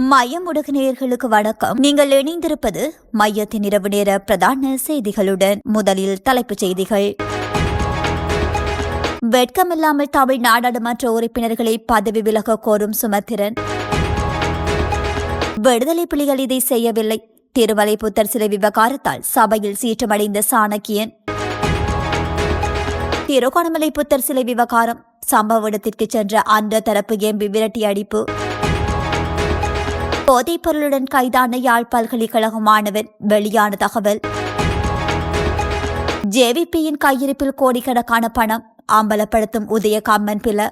மையம் நேயர்களுக்கு வணக்கம். நீங்கள் இணைந்திருப்பது மையத்தின் இரவு நேர பிரதான செய்திகளுடன் முதலில் தலைப்புச் செய்திகள். வெட்கமில்லாமல் தமிழ் நாடாளுமன்ற உறுப்பினர்களை பதவி விலக கோரும் சுமத்திரன் விடுதலை புலிகள் இதை செய்யவில்லை. திருமலை புத்தர் சிலை விவகாரத்தால் சபையில் சீற்றமடைந்த சாணக்கியன். திருகோணமலை புத்தர் சிலை விவகாரம் சம்பவ இடத்திற்கு சென்ற அந்த தரப்பு எம்பி விரட்டி அடிப்பு போதைப் பொருளுடன் கைதான யாழ் பல்கலைக்கழக மாணவன். வெளியான தகவல். ஜேவிபியின் கையிருப்பில் கோடிக்கணக்கான பணம் அம்பலப்படுத்தும் உதய கம்மன் பில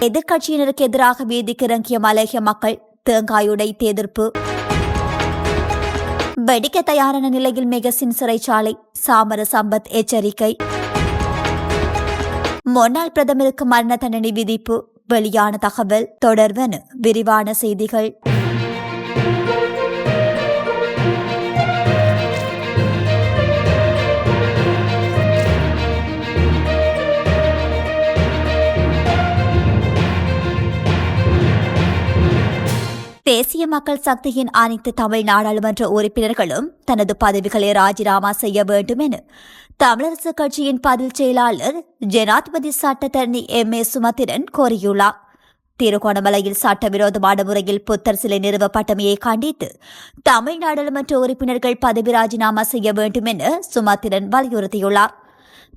எதிர்க்கட்சியினருக்கு எதிராக வீதிக்கு இறங்கிய மலேசிய மக்கள் தேங்காயுடை எதிர்ப்பு வெடிக்க தயாரான நிலையில் மெகசின் சிறைச்சாலை சாமர சம்பத் எச்சரிக்கை. முன்னாள் பிரதமருக்கு மரண தண்டனை விதிப்பு. வெளியான தகவல் தொடர்வன விரிவான செய்திகள். தேசிய மக்கள் சக்தியின் அனைத்து தமிழ் நாடாளுமன்ற உறுப்பினர்களும் தனது பதவிகளை ராஜினாமா செய்ய வேண்டும் என தமிழரசு கட்சியின் பதில் செயலாளர் ஜனாதிபதி சட்டத்தரணி எம். ஏ. சுமத்திரன் கோரியுள்ளார். திருகோணமலையில் சட்டவிரோதமான முறையில் புத்தர் சிலை நிறுவப்பட்டமையை கண்டித்து தமிழ் நாடாளுமன்ற உறுப்பினர்கள் பதவி ராஜினாமா செய்ய வேண்டும் என சுமத்திரன் வலியுறுத்தியுள்ளார்.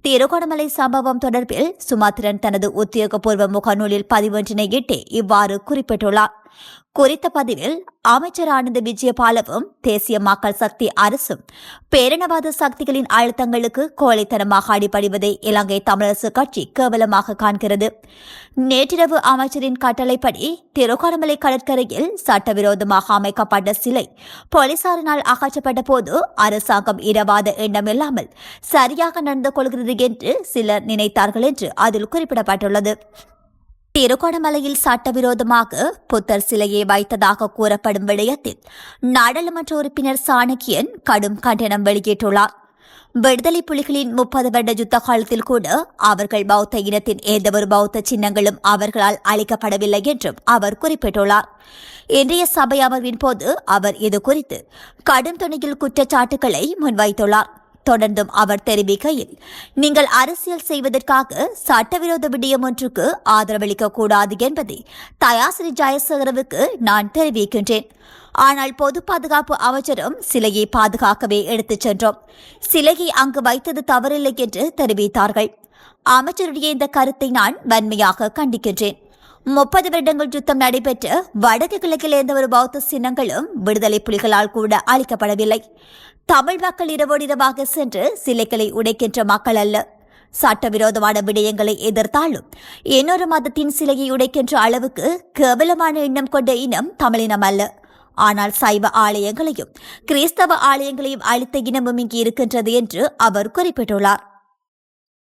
திருகோணமலை சம்பவம் தொடர்பில் சுமத்திரன் தனது உத்தியோகபூர்வ முகநூலில் பதிவொன்றினை இட்டு இவ்வாறு குறிப்பிட்டுள்ளார். குறித்த பதிவில் அமைச்சர் ஆனந்த் விஜயபாலவும் தேசிய மக்கள் சக்தி அரசும் பேரினவாத சக்திகளின் அழுத்தங்களுக்கு கோழைத்தனமாக அடிபடிவதை இலங்கை தமிழரசு கட்சி கேவலமாக காண்கிறது. நேற்றிரவு அமைச்சரின் கட்டளைப்படி திருகோணமலை கடற்கரையில் சட்டவிரோதமாக அமைக்கப்பட்ட சிலை போலீசாரினால் அகற்றப்பட்ட போது அரசாங்கம் இரவாத எண்ணமில்லாமல் சரியாக நடந்து கொள்கிறது என்று சிலர் நினைத்தார்கள் என்று அதில் குறிப்பிடப்பட்டுள்ளது. திருகோணமலையில் சட்டவிரோதமாக புத்தர் சிலையை வைத்ததாக கூறப்படும் விடயத்தில் நாடாளுமன்ற உறுப்பினர் சாணக்கியன் கடும் கண்டனம் வெளியிட்டுள்ளார். விடுதலை புலிகளின் முப்பது வருட யுத்த காலத்தில் கூட அவர்கள் பௌத்த இனத்தின் எந்தவொரு பௌத்த சின்னங்களும் அவர்களால் அளிக்கப்படவில்லை என்றும் அவர் குறிப்பிட்டுள்ளார். இன்றைய சபை அமர்வின் போது அவர் இது குறித்து கடும் துணையில் குற்றச்சாட்டுகளை முன்வைத்துள்ளார். தொடர்ந்தும் அவர் தெரிவிக்கையில் நீங்கள் அரசியல் செய்வதற்காக சட்டவிரோத விடயம் ஒன்றுக்கு ஆதரவளிக்க கூடாது என்பதை தயாசிரி ஜெயசேகரவுக்கு நான் தெரிவிக்கின்றேன். ஆனால் பொது பாதுகாப்பு அமைச்சரும் சிலையை பாதுகாக்கவே எடுத்துச் சென்றோம். சிலையை அங்கு வைத்தது தவறில்லை என்று தெரிவித்தார்கள். அமைச்சருடைய இந்த கருத்தை நான் வன்மையாக கண்டிக்கின்றேன். முப்பது வருடங்கள் யுத்தம் நடைபெற்று வடக்கு கிழக்கில் எந்த ஒரு பௌத்த சின்னங்களும் விடுதலை புலிகளால் கூட அளிக்கப்படவில்லை தமிழ் மக்கள் இரவோடிரவாக சென்று சிலைகளை உடைக்கின்ற மக்கள் அல்ல. சட்டவிரோதமான விடயங்களை எதிர்த்தாலும் இன்னொரு மதத்தின் சிலையை உடைக்கின்ற அளவுக்கு கேவலமான எண்ணம் கொண்ட இனம் தமிழினம் அல்ல. ஆனால் சைவ ஆலயங்களையும் கிறிஸ்தவ ஆலயங்களையும் அளித்த இனமும் இங்கு இருக்கின்றது என்று அவர் குறிப்பிட்டுள்ளார்.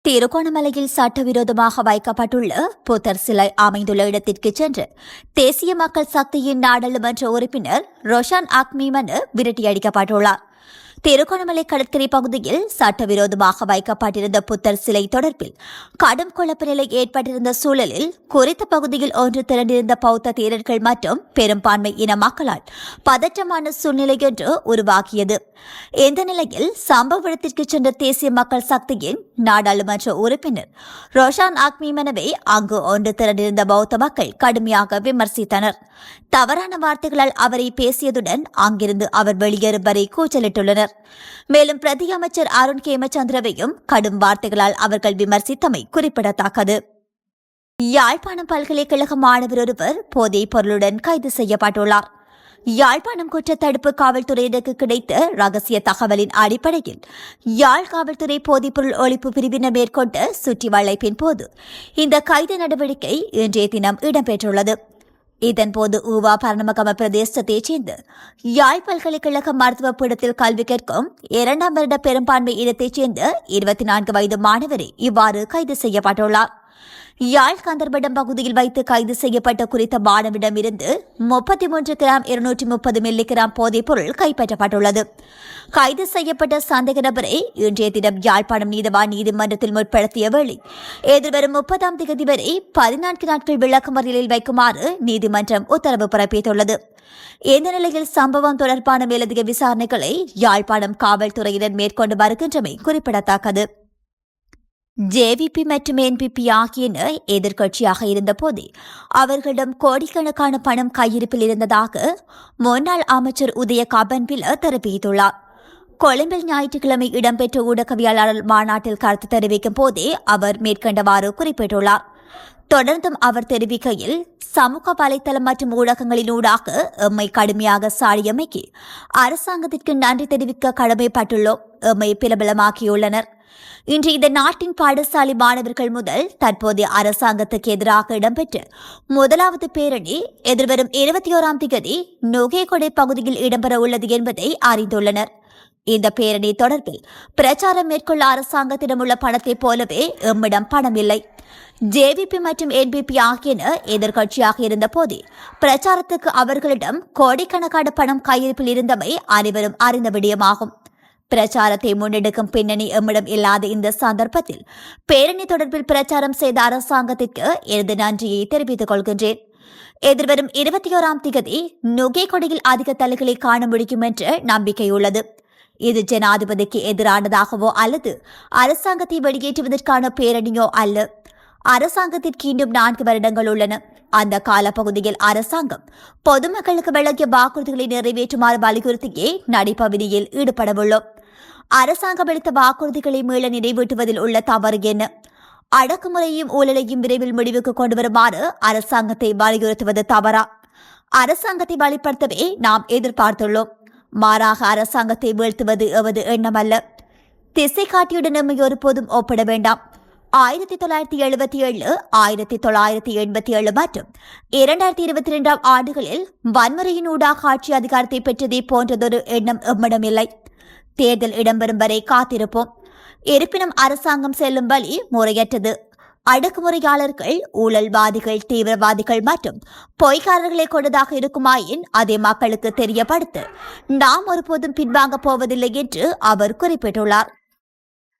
திருகோணமலையில் சட்டவிரோதமாக வைக்கப்பட்டுள்ள புத்தர் சிலை அமைந்துள்ள இடத்திற்கு சென்று தேசிய மக்கள் சக்தியின் நாடாளுமன்ற உறுப்பினர் ரோஷான் அக்மீமனு விரட்டியடிக்கப்பட்டுள்ளார். திருகோணமலை கடற்கரை பகுதியில் சட்டவிரோதமாக வைக்கப்பட்டிருந்த புத்தர் சிலை தொடர்பில் கடும் குழப்ப நிலை ஏற்பட்டிருந்த சூழலில் குறித்த பகுதியில் ஒன்று திரண்டிருந்த பௌத்த தீரர்கள் மற்றும் பெரும்பான்மை இன மக்களால் பதற்றமான சூழ்நிலை என்று உருவாகியது. இந்த நிலையில் சம்பவ இடத்திற்கு சென்ற தேசிய மக்கள் சக்தியின் நாடாளுமன்ற உறுப்பினர் ரோஷான் ஆக்மீமனவை அங்கு ஒன்று திரண்டிருந்த பௌத்த மக்கள் கடுமையாக விமர்சித்தனர். தவறான வார்த்தைகளால் அவரை பேசியதுடன் அங்கிருந்து அவர் வெளியேறும் வரை கூச்சலிட்டுள்ளனர். மேலும் பிரதி அமைச்சர் அருண் கேமச்சந்திரவையும் கடும் வார்த்தைகளால் அவர்கள் விமர்சித்தமை குறிப்பிடத்தக்கது. யாழ்ப்பாணம் பல்கலைக்கழக மாணவர் ஒருவர் போதைப் பொருளுடன் கைது செய்யப்பட்டுள்ளார். யாழ்ப்பாணம் குற்றத்தடுப்பு காவல்துறையினருக்கு கிடைத்த ரகசிய தகவலின் அடிப்படையில் யாழ் காவல்துறை போதைப்பொருள் ஒழிப்பு பிரிவினர் மேற்கொண்ட சுற்றி வளைப்பின் போது இந்த கைது நடவடிக்கை இன்றைய தினம் இடம்பெற்றுள்ளது. இதன்போது ஊவா பரணமகம பிரதேசத்தைச் சேர்ந்த யாழ் பல்கலைக்கழக மருத்துவ பீடத்தில் கல்வி கற்கும் இரண்டாம் வருட பெரும்பான்மை இடத்தைச் சேர்ந்த இருபத்தி நான்கு வயது மாணவரே இவ்வாறு கைது செய்யப்பட்டுள்ளார். யாழ் கந்தர்படம் பகுதியில் வைத்து கைது செய்யப்பட்ட குறித்த மாணவிடமிருந்து முப்பத்தி மூன்று கிராம் இருநூற்றி முப்பது மில்லி கிராம் போதைப் பொருள் கைப்பற்றப்பட்டுள்ளது. கைது செய்யப்பட்ட சந்தேக நபரை இன்றைய தினம் யாழ்ப்பாணம் நீதவான் நீதிமன்றத்தில் முற்படுத்திய வேளை எதிர்வரும் முப்பதாம் தேதி வரை பதினான்கு நாட்கள் விளக்கமறியலில் வைக்குமாறு நீதிமன்றம் உத்தரவு பிறப்பித்துள்ளது. இந்த நிலையில் சம்பவம் தொடர்பான மேலதிக விசாரணைகளை யாழ்ப்பாணம் காவல்துறையினர் மேற்கொண்டு வருகின்றமை குறிப்பிடத்தக்கது. ஜேவிபி மற்றும் என்பிபி ஆகியன எதிர்க்கட்சியாக இருந்தபோது அவர்களிடம் கோடிக்கணக்கான பணம் கையிருப்பில் இருந்ததாக முன்னாள் அமைச்சர் உதய கபன்பில தெரிவித்துள்ளார். கொழும்பில் ஞாயிற்றுக்கிழமை இடம்பெற்ற ஊடகவியலாளர் மாநாட்டில் கருத்து தெரிவிக்கும் போதே அவர் மேற்கண்டவாறு குறிப்பிட்டுள்ளார். தொடர்ந்தும் அவர் தெரிவிக்கையில் சமூக வலைத்தளம் மற்றும் ஊடகங்களினூடாக எம்மை கடுமையாக சாடியமைக்கு அரசாங்கத்திற்கு நன்றி தெரிவிக்க கடமைப்பட்டுள்ளோம் எம்மை பிரபலமாக்கியுள்ளனர். இன்று இந்த நாட்டின் பாடசாலை மாணவர்கள் முதல் தற்போதைய அரசாங்கத்துக்கு எதிராக இடம்பெற்ற முதலாவது பேரணி எதிர்வரும் இருபத்தி ஓராம் திகதி நுகேகொடை பகுதியில் இடம்பெற உள்ளது என்பதை அறிந்துள்ளனர். இந்த பேரணி தொடர்பில் பிரச்சாரம் மேற்கொள்ள அரசாங்கத்திடம் உள்ள பணத்தைப் போலவே எம்மிடம் பணம் இல்லை. ஜேவிபி மற்றும் என்பிபி ஆகியன எதிர்கட்சியாக இருந்த போது பிரச்சாரத்துக்கு அவர்களிடம் கோடிக்கணக்கான பணம் கையிருப்பில் இருந்தமை அனைவரும் அறிந்த விடயமாகும். பிரச்சாரத்தை முன்னெடுக்கும் பின்னணி எம்மிடம் இல்லாத இந்த சந்தர்ப்பத்தில் பேரணி தொடர்பில் பிரச்சாரம் செய்த அரசாங்கத்திற்கு எனது நன்றியை தெரிவித்துக் கொள்கின்றேன். எதிர்வரும் இருபத்தி ஓராம் திகதி நுகேகொடையில் அதிக தலைகளை காண முடியும் என்ற நம்பிக்கையுள்ளது இது ஜனாதிபதிக்கு எதிரானதாகவோ அல்லது அரசாங்கத்தை வெளியேற்றுவதற்கான பேரணியோ அல்ல. அரசாங்கத்திற்கு இன்னும் நான்கு வருடங்கள் உள்ளன. அந்த காலப்பகுதியில் அரசாங்கம் பொதுமக்களுக்கு வழங்கிய வாக்குறுதிகளை நிறைவேற்றுமாறு வலியுறுத்தியே நடைபகுதியில் ஈடுபடவுள்ளோம். அரசாங்கம் அளித்த வாக்குறுதிகளை மீள நிறைவேற்றுவதில் உள்ள தவறு என்ன? அடக்குமுறையும் ஊழலையும் விரைவில் முடிவுக்கு கொண்டு வருமாறு அரசாங்கத்தை வலியுறுத்துவது தவறா? அரசாங்கத்தை வழிப்படுத்தவே நாம் எதிர்பார்த்துள்ளோம். மாறாக அரசாங்கத்தை வீழ்த்துவது எவது எண்ணமல்ல. திசை காட்டியுடன் நம்மை ஒருபோதும் ஒப்பிட வேண்டாம். ஆயிரத்தி தொள்ளாயிரத்தி எழுபத்தி ஏழு ஆயிரத்தி தொள்ளாயிரத்தி எண்பத்தி ஏழு மற்றும் இரண்டாயிரத்தி இருபத்தி இரண்டாம் ஆண்டுகளில் வன்முறையினூடாக ஆட்சி அதிகாரத்தை பெற்றதே போன்றதொரு எண்ணம் எம்மிடமில்லை தேர்தல் இடம்பெறும் வரை காத்திருப்போம். இருப்பினும் அரசாங்கம் செல்லும் வழி முறையற்றது. அடக்குமுறையாளர்கள் ஊழல்வாதிகள் தீவிரவாதிகள் மற்றும் பொய்க்காரர்களை கொண்டதாக இருக்குமாயின் அதை மக்களுக்கு தெரியப்படுத்த நாம் ஒருபோதும் பின்வாங்கப் போவதில்லை என்று அவர் குறிப்பிட்டுள்ளார்.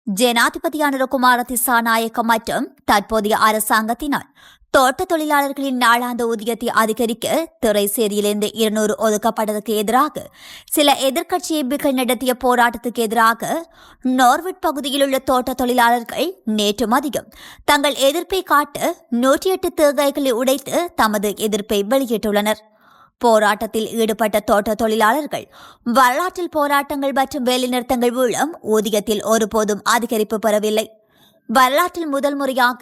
ஜனாதிபதியான குமார திசாநாயக்க மற்றும் தற்போதைய அரசாங்கத்தினால் தோட்ட தொழிலாளர்களின் நாளாந்த ஊதியத்தை அதிகரிக்க திரைசேரியிலிருந்து இருநூறு ஒதுக்கப்பட்டதற்கு எதிராக சில எதிர்க்கட்சி எம்பிக்கள் நடத்திய போராட்டத்துக்கு எதிராக நார்விட் பகுதியில் உள்ள தோட்ட தொழிலாளர்கள் நேற்று மதியம் தங்கள் எதிர்ப்பை காட்ட நூற்றி எட்டு தேங்காய்களை உடைத்து தமது எதிர்ப்பை வெளியிட்டுள்ளனர். போராட்டத்தில் ஈடுபட்ட தோட்ட தொழிலாளர்கள் வரலாற்றில் போராட்டங்கள் மற்றும் வேலைநிறுத்தங்கள் மூலம் ஊதியத்தில் ஒருபோதும் அதிகரிப்பு பெறவில்லை. வரலாற்றில் முதல் முறையாக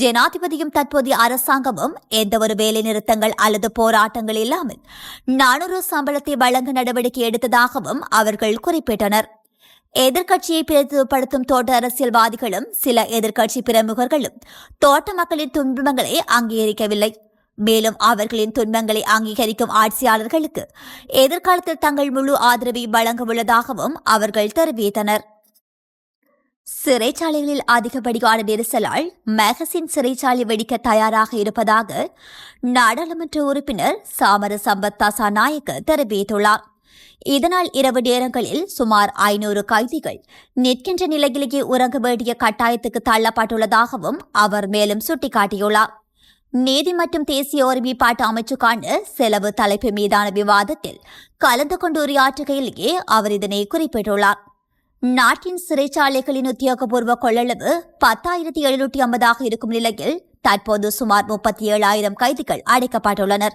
ஜனாதிபதியும் தற்போதைய அரசாங்கமும் எந்தவொரு வேலைநிறுத்தங்கள் அல்லது போராட்டங்கள் இல்லாமல் நானூறு சம்பளத்தை வழங்க நடவடிக்கை எடுத்ததாகவும் அவர்கள் குறிப்பிட்டனர். எதிர்க்கட்சியை பிரதிநிதிப்படுத்தும் தோட்ட அரசியல்வாதிகளும் சில எதிர்க்கட்சி பிரமுகர்களும் தோட்ட மக்களின் துன்பங்களை அங்கீகரிக்கவில்லை. மேலும் அவர்களின் துன்பங்களை அங்கீகரிக்கும் ஆட்சியாளர்களுக்கு எதிர்காலத்தில் தங்கள் முழு ஆதரவை வழங்க உள்ளதாகவும் அவர்கள் தெரிவித்தனர். சிறைச்சாலைகளில் அதிகப்படியான நெரிசலால் மேகசின் சிறைச்சாலை வெடிக்க தயாராக இருப்பதாக நாடாளுமன்ற உறுப்பினர் சாமர சம்பத் தாசா தெரிவித்துள்ளார். இதனால் இரவு நேரங்களில் சுமார் ஐநூறு கைதிகள் நிற்கின்ற நிலையிலேயே உறங்க வேண்டிய கட்டாயத்துக்கு தள்ளப்பட்டுள்ளதாகவும் அவர் மேலும் சுட்டிக்காட்டியுள்ளார். நீதி மற்றும் தேசிய ஒருமைப்பாட்டு அமைச்சுக்கான செலவு தலைப்பு மீதான விவாதத்தில் கலந்து கொண்டு உரையாற்றுகையிலேயே அவர் இதனை குறிப்பிட்டுள்ளார். நாட்டின் சிறைச்சாலைகளின் உத்தியோகபூர்வ கொள்ளளவு பத்தாயிரத்தி எழுநூற்றி ஐம்பதாக இருக்கும் நிலையில் தற்போது சுமார் முப்பத்தி ஏழாயிரம் கைதிகள் அடைக்கப்பட்டுள்ளனர்.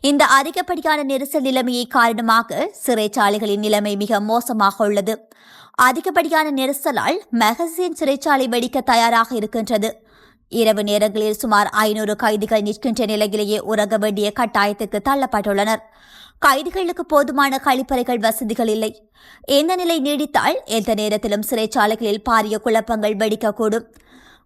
இந்த அதிகப்படியான நெரிசல் நிலைமையை காரணமாக சிறைச்சாலைகளின் நிலைமை மிக மோசமாக உள்ளது. அதிகப்படியான நெரிசலால் மெகசின் சிறைச்சாலை வெடிக்க தயாராக இருக்கின்றது. இரவு நேரங்களில் சுமார் ஐநூறு கைதிகள் நிற்கின்ற நிலையிலேயே உறங்க வேண்டிய கட்டாயத்துக்கு தள்ளப்பட்டுள்ளனர். கைதிகளுக்கு போதுமான கழிப்பறைகள் வசதிகள் இல்லை. இந்த நிலை நீடித்தால் எந்த நேரத்திலும் சிறைச்சாலைகளில் பாரிய குழப்பங்கள் வெடிக்கக்கூடும்.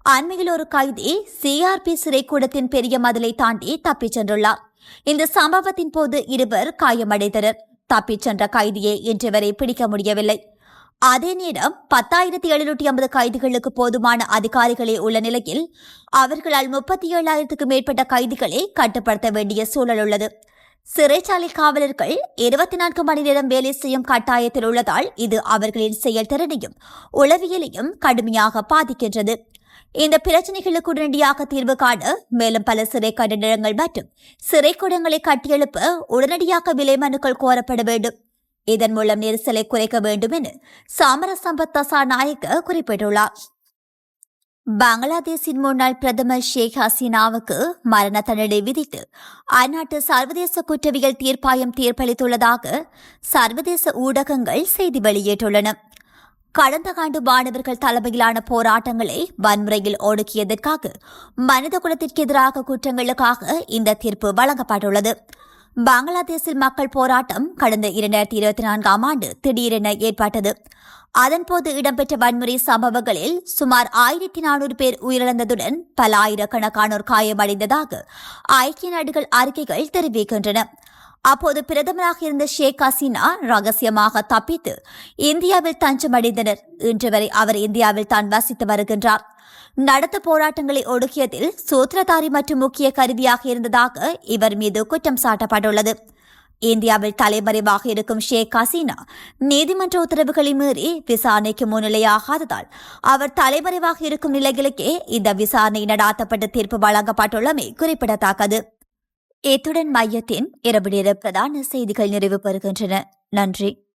அண்மையில் ஒரு கைதி சிஆர்பி சிறைக்கூடத்தின் பெரிய மதிலை தாண்டி தப்பிச் சென்றுள்ளார். இந்த சம்பவத்தின் போது இருவர் காயமடைந்தனர். தப்பிச் சென்ற கைதியை இன்று வரை பிடிக்க முடியவில்லை. அதே நேரம் பத்தாயிரத்தி எழுநூற்றி ஐம்பது கைதிகளுக்கு போதுமான அதிகாரிகளே உள்ள நிலையில் அவர்களால் முப்பத்தி ஏழாயிரத்துக்கு மேற்பட்ட கைதிகளை கட்டுப்படுத்த வேண்டிய சூழல் உள்ளது. சிறைச்சாலை காவலர்கள் இருபத்தி நான்கு மணி நேரம் வேலை செய்யும் கட்டாயத்தில் உள்ளதால் இது அவர்களின் செயல்திறனையும் உளவியலையும் கடுமையாக பாதிக்கின்றது. இந்த பிரச்சனைகளுக்கு உடனடியாக தீர்வு காண மேலும் பல சிறை கட்டிடங்கள் மற்றும் சிறைக்கூடங்களை கட்டியெழுப்ப உடனடியாக விலை மனுக்கள் கோரப்பட வேண்டும். இதன் மூலம் நெரிசலை குறைக்க வேண்டும் என சாமரசம்பத் தசாநாயக்க குறிப்பிட்டுள்ளார். பங்களாதேஷின் முன்னாள் பிரதமர் ஷேக் ஹசீனாவுக்கு மரண தண்டனை விதித்து அந்நாட்டு சர்வதேச குற்றவியல் தீர்ப்பாயம் தீர்ப்பளித்துள்ளதாக சர்வதேச ஊடகங்கள் செய்தி வெளியிட்டுள்ளன. கடந்த ஆண்டு மாணவர்கள் தலைமையிலான போராட்டங்களை வன்முறையில் ஒடுக்கியதற்காக மனித குலத்திற்கு எதிராக குற்றங்களுக்காக இந்த தீர்ப்பு வழங்கப்பட்டுள்ளது. பங்களாதேஷில் மக்கள் போராட்டம் கடந்த இரண்டாயிரத்தி இருபத்தி நான்காம் ஆண்டு திடீரென ஏற்பட்டது. அதன்போது இடம்பெற்ற வன்முறை சம்பவங்களில் சுமார் ஆயிரத்தி நானூறு பேர் உயிரிழந்ததுடன் பல ஆயிரக்கணக்கானோர் காயமடைந்ததாக ஐக்கிய நாடுகள் அறிக்கைகள் தெரிவிக்கின்றன. அப்போது பிரதமராக இருந்த ஷேக் ஹசீனா ரகசியமாக தப்பித்து இந்தியாவில் தஞ்சமடைந்தனர். இன்று வரை அவர் இந்தியாவில் தான் வசித்து வருகின்றார். நடத்த போராட்டங்களை ஒடுக்கியதில் சூத்திரதாரி மற்றும் முக்கிய கருவியாக இருந்ததாக இவர் மீது குற்றம் சாட்டப்பட்டுள்ளது. இந்தியாவில் தலைமறைவாக இருக்கும் ஷேக் ஹசீனா நீதிமன்ற உத்தரவுகளை மீறி விசாரணைக்கு முன்னிலையாகாததால் அவர் தலைமறைவாக இருக்கும் நிலையிலேயே இந்த விசாரணை நடாத்தப்பட்ட தீர்ப்பு வழங்கப்பட்டுள்ளமை குறிப்பிடத்தக்கது. இத்துடன் மையத்தின் இரவு நேர பிரதான செய்திகள் நிறைவு பெறுகின்றன. நன்றி.